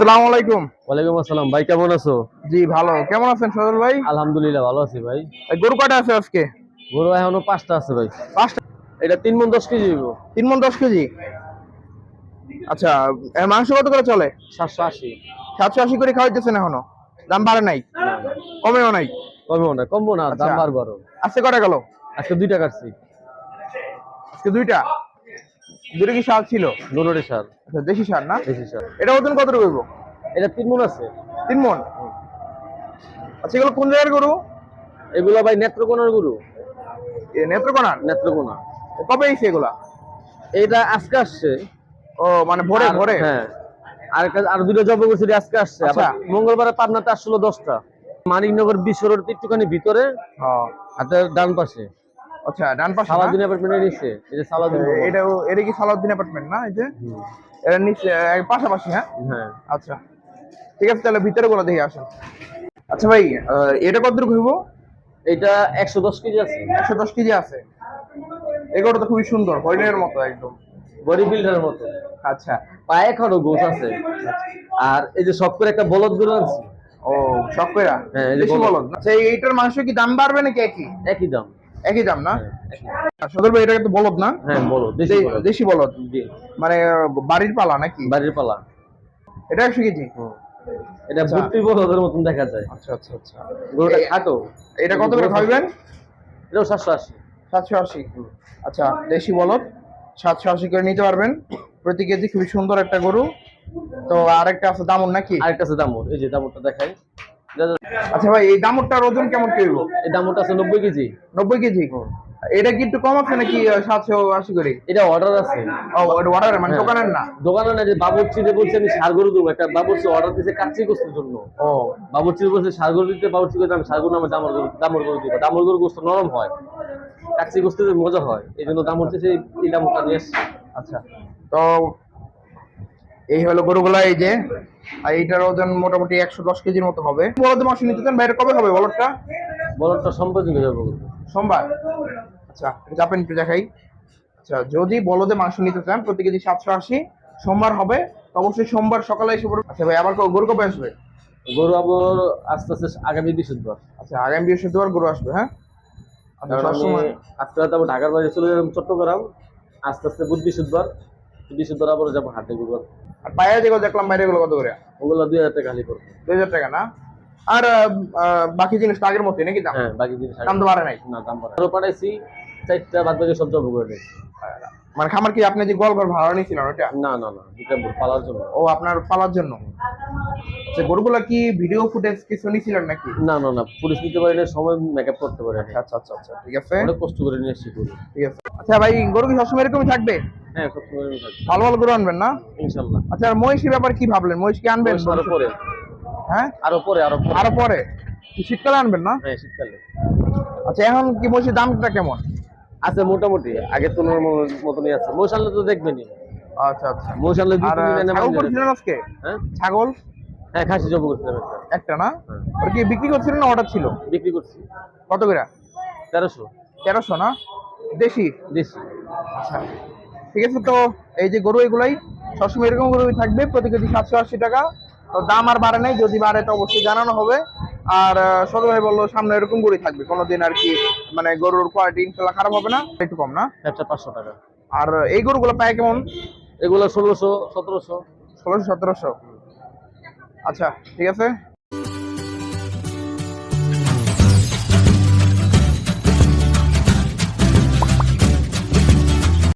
আসসালামু আলাইকুম। ওয়ালাইকুম আসসালাম। ভাই কেমন আছো? জি ভালো। কেমন আছেন সজল ভাই? আলহামদুলিল্লাহ ভালো আছি ভাই। গরু কয়টা আছে আজকে? গরু এখনও পাঁচটা আছে ভাই। পাঁচটা? এটা তিন মন দশ কেজি তিন মন দশ কেজি? আচ্ছা মাংস কত করে চলে? সাতশো আশি। সাতশো আশি করে খাওয়াইতেছেন এখনও? দাম বাড়ে নাই? কমেও নাই? কমবো না কমবো না দাম আচ্ছা। বাড়বো আজকে কটা গেল? আজকে দুইটা কাটছি। আজকে দুইটা? দুটো কি সার ছিল? দুটোটি সার আচ্ছা দেশি সার না? দেশি সার। এটা ওজন কত রইব এটা তিন মন আছে। তিন মন? আচ্ছা এগুলো কোন জায়গার গরু? এগুলো ভাই নেত্রকোনার গরু। নেত্রকোনা। কবে এসে এগুলা? এইটা আজকে আসছে। ও মানে ভোরে আর- ভোরে? হ্যাঁ। আর আর দুটো জব করছি আজকে আসছে। আচ্ছা। মঙ্গলবারে পাবনাতে আসছিল দশটা। মানিকনগর বিশ্ব রোড একটুখানি ভিতরে হাতের ডান পাশে। আচ্ছা ডান পাশে না? সালাদিন অ্যাপার্টমেন্টের নিচে। এই যে সালাদিন এটা এটা কি সালাউদ্দিন অ্যাপার্টমেন্ট না এই যে? এটা নিচে পাশাপাশি হ্যাঁ? হ্যাঁ। আচ্ছা। ঠিক আছে তাহলে ভিতরে গুলো দেখে আসেন। আচ্ছা ভাই এটা কত দূর ঘুরবো এটা একশো দশ কেজি আছে। একশো দশ কেজি আছে। এগুলো তো খুবই সুন্দর হরিণের মতো একদম। বডি বিল্ডারের মতো। আচ্ছা। পায়ে এখনও গোছ আছে। আর এই যে সব করে একটা বলদ গরু আনছি। ও শখ কইরা? হ্যাঁ, এই যে। বলদ। আচ্ছা এইটার মাংস কি দাম বাড়বে নাকি একই? একই দাম। একই দাম না? হ্যাঁ, সদর ভাই এটা কিন্তু বলদ না? হ্যাঁ বলদ। দেশি বলদ। মানে বাড়ির পালা নাকি? বাড়ির পালা। এটা একশো কেজি? এটা আচ্ছা। ভুট্টি বলদের মতন দেখা যায়। আচ্ছা আচ্ছা আচ্ছা। গরুটা খাটো? এটা কত করে খাইবেন এটাও সাতশো আশি। সাতশো আশি। আচ্ছা দেশি বলদ সাতশো আশি করে নিতে পারবেন। প্রতি কেজি খুবই সুন্দর একটা গরু। তো আরেকটা আছে দামন নাকি? আরেকটা আছে দামুর এই যে দামুরটা দেখাই। আচ্ছা ভাই এই দামরটার ওজন কেমন কি হইব? এই দামুরটা আছে নব্বই কেজি। নব্বই কেজি? এটা কি একটু কম আছে নাকি সাতশো আশি করে? এটা অর্ডার আছে। ও অর্ডার মানে হ্যাঁ। দোকানের না? দোকানে না যে বাবুর্চি যে বলছে আমি সার গরু দেবো। একটা বাবুর্চি অর্ডার দিয়েছে কাচ্চি গোস্তের জন্য। ও। বাবুর্চি বলছে সার গরু দিতে বাবুর্চি করে আমি সার গরু আমার দামর গরু দামর গরু দিব। দামর গরু গোস্ত নরম হয়। কাচ্চি গোস্তে মজা হয়। এই জন্য দাম হচ্ছে সেই এই দামটা নিয়ে আচ্ছা। তো এই হলো গরুগুলা এই যে। আর এইটার ওজন মোটামুটি একশো দশ কেজির মতো হবে। বলদ মাংস নিতে চান বাইরে কবে হবে বলদটা? বলটা সম্পত্তি হয়ে যাবে সোমবার? আচ্ছা চাপেন একটু দেখাই। আচ্ছা যদি বলদে মাংস নিতে চান প্রতি কেজি সাতশো আশি সোমবার হবে। অবশ্যই সোমবার সকালে এসে পড়বে আচ্ছা ভাই আবার গরু কবে আসবে? গরু আবার আস্তে আস্তে আগামী বৃহস্পতিবার। আচ্ছা আগামী বৃহস্পতিবার গরু আসবে হ্যাঁ? আচ্ছা আজকে রাতে আবার ঢাকার বাইরে চলে যাব চট্টগ্রাম। আস্তে আস্তে বুধ বৃহস্পতিবার বৃহস্পতিবার আবার যাব হাটে গরু আর পায়ে যেগুলো দেখলাম বাইরে গুলো কত করে? ওগুলো দুই হাজার টাকা খালি দুই হাজার টাকা না? আর বাকি জিনিসটা আগের মতোই নাকি দাম? হ্যাঁ বাকি জিনিস দাম তো বাড়ে নাই। না দাম বাড়ে আরও পাঠাইছি চারটা বাদ বাকি সব জব করে মানে খামার কি আপনি যে গোয়াল ঘর ভাড়া নিয়েছিলেন ওটা না না না এটা পালার জন্য। ও আপনার পালার জন্য? আচ্ছা গরুগুলা কি ভিডিও ফুটেজ কিছু নিয়েছিলেন নাকি? না না না পুলিশ নিতে পারি না সময় মেকআপ করতে পারি আচ্ছা আচ্ছা আচ্ছা ঠিক আছে। অনেক কষ্ট করে নিয়ে এসেছি ঠিক আছে। আচ্ছা ভাই গরু কি সবসময় এরকমই থাকবে? হ্যাঁ ভালো ভালো গরু আনবেন না? ইনশাল্লাহ। আচ্ছা আর মহিষের ব্যাপারে কি ভাবলেন? মহিষ কি আনবেন আরও পরে। হ্যাঁ? আরও পরে আরও আরও পরে? কি শীতকালে আনবেন না? হ্যাঁ শীতকালে। আচ্ছা এখন কি মহিষের দামটা কেমন? আছে মোটামুটি তুলনার ম- মতনই আছে। মশালে তো দেখবেনই। আচ্ছা আচ্ছা। মশালে দুই তিন দিন এনে ছাগল করেছিলেন আজকে? হ্যাঁ? ছাগল? হ্যাঁ খাসি জব করছিলাম একটা। না? হ্যাঁ। ওটা কি বিক্রি করছিলেন না অর্ডার ছিল? বিক্রি করছি। কত করে? তেরোশো। তেরোশো না? দেশি? দেশি। আচ্ছা। ঠিক আছে তো এই যে গরু এগুলাই সবসময় এরকম গরুই থাকবে প্রতি কেজি সাতশো আশি টাকা। তো দাম আর বাড়ে নাই যদি বাড়ে তো অবশ্যই জানানো হবে। আর সদর ভাই বলল সামনে এরকম গরুই থাকবে কোনোদিন আর কি মানে গরুর কোয়ালিটি ইনশাল্লাহ খারাপ হবে না একটু কম না? একটা পাঁচশো টাকা। আর এই গরুগুলো পায় কেমন? এগুলো ষোলোশো সতেরোশো। ষোলোশো সতেরোশো। আচ্ছা ঠিক আছে।